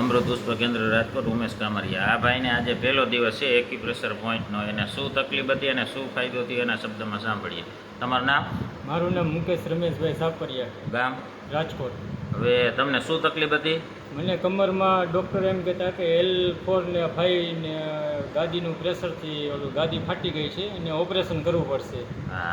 અમૃત પુષ્પ કેન્દ્ર રાજકોટ ઉમેશ કામરિયા. આ ભાઈને આજે પહેલો દિવસ છે એક્યુપ્રેશર પોઈન્ટનો. એને શું તકલીફ હતી અને શું ફાયદો થયો એના શબ્દમાં સાંભળીએ. તમારું નામ? મારું નામ મુકેશ રમેશભાઈ સાપરિયા. ગામ? રાજકોટ. હવે તમને શું તકલીફ હતી? મને કમરમાં ડૉક્ટર એમ કહેતા કે એલ ફોર ને ફાઈવ ને ગાદીનું પ્રેશરથી ઓલું ગાદી ફાટી ગઈ છે અને ઓપરેશન કરવું પડશે.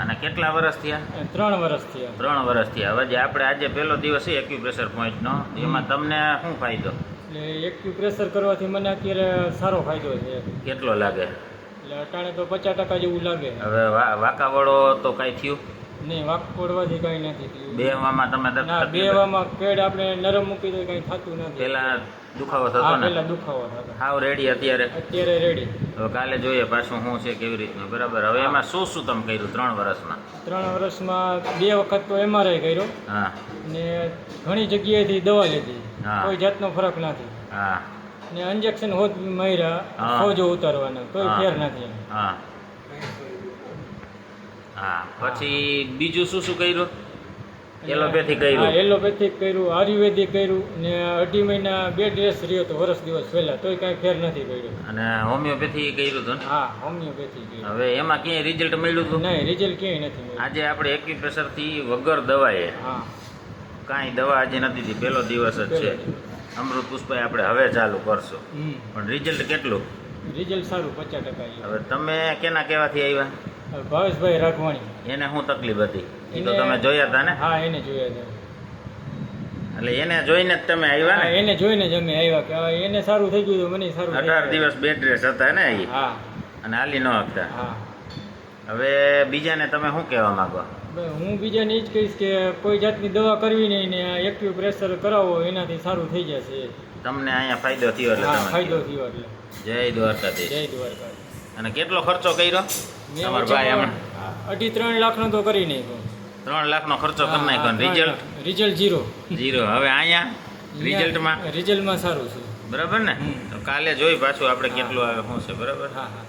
અને કેટલા વર્ષ થયા? ત્રણ વર્ષ થયા. ત્રણ વર્ષ થયા. હવે જે આપણે આજે પહેલો દિવસ છે એક્યુપ્રેશર પોઈન્ટનો એમાં તમને શું ફાયદો? એટલે એક્યુપ્રેશર કરવાથી મને અત્યારે સારો ફાયદો છે. કેટલો લાગે? એટલે અટાણે તો પચાસ ટકા જેવું લાગે. હવે વાકાવાળો તો કાંઈ થયું? નહીં વાક પડવાથી કાંઈ નથી. બે બેવામાં તમે બે ના બેવામાં પેડ આપણે નરમ મૂકી દઈએ કાંઈ થતું નથી. પેલા દુખાવો થતો ને? પેલા દુખાવો થતો. હાવ રેડી અત્યારે. અત્યારે રેડી હવે કાલે જોઈએ પાછું શું છે કેવી રીતનું બરાબર? હવે એમાં શું શું તમે કર્યું ત્રણ વર્ષમાં? ત્રણ વર્ષમાં બે વખત તો એમઆરઆઈ કર્યો. હા. ને ઘણી જગ્યાએથી દવા લીધી. કોઈ જાતનો ફરક નથી. હા. ને ઇન્જેક્શન હોત માર્યા ફોજો ઉતારવાના કોઈ. ફેર નથી. હા. હા પછી બીજું શું શું કર્યું? એલોપેથી કર્યું. એલોપેથિક કર્યું આયુર્વેદિક કર્યું ને અઢી મહિના બે ડ્રેસ રહ્યો તો વર્ષ દિવસ પહેલા તોય કાંઈ ફેર નથી કર્યું અને હોમિયોપેથી કર્યું હતું હા હોમિયોપેથી હવે એમાં ક્યાંય રિઝલ્ટ મળ્યું હતું? નહીં રિઝલ્ટ ક્યાંય નથી આજે આપણે એક્યુપ્રેશરથી વગર દવાએ. હા. કાંઈ દવા આજે નથી હતી પહેલો દિવસ જ છે. અમૃત પુષ્પે આપણે હવે ચાલુ કરશું. પણ રિઝલ્ટ કેટલું? રિઝલ્ટ સારું પચાસ ટકા. હવે તમે કેના કહેવાથી આવ્યા? ભાવેશભાઈ રાઘવાણી. એને શું તકલીફ હતી? એ તો તમે જોયા હતા ને? હા એને જોયા હતા એટલે એને જોઈને જ તમે આવ્યા ને? એને જોઈને જ અમે આવ્યા કે એને સારું થઈ ગયું મને સારું અઢાર દિવસ બેડ રેસ હતા ને એ હા. અને હાલી ન હતા હા. હવે બીજાને તમે શું કહેવા માંગો? હું બીજાને એ જ કહીશ કે કોઈ જાતની દવા કરવી નહીં ને એક્ટિવ પ્રેશર કરાવો એનાથી સારું થઈ જશે. તમને અહીંયા ફાયદો થયો એટલે ફાયદો થયો એટલે. જય દ્વારકાધીશ. જય દ્વારકાધીશ. અને કેટલો ખર્ચો કર્યો? તમારા ભાઈ ઓછામાં અઢી ત્રણ લાખનો તો કરી નાખ્યો. ત્રણ લાખનો ખર્ચો કરી નાખ્યો રિઝલ્ટ રિઝલ્ટ ઝીરો ઝીરો હવે અહીંયા? રિઝલ્ટમાં રિઝલ્ટમાં સારું છે. બરાબર ને? તો કાલે જોઈ પાછું આપણે કેટલું આવે શું છે બરાબર? હા હા.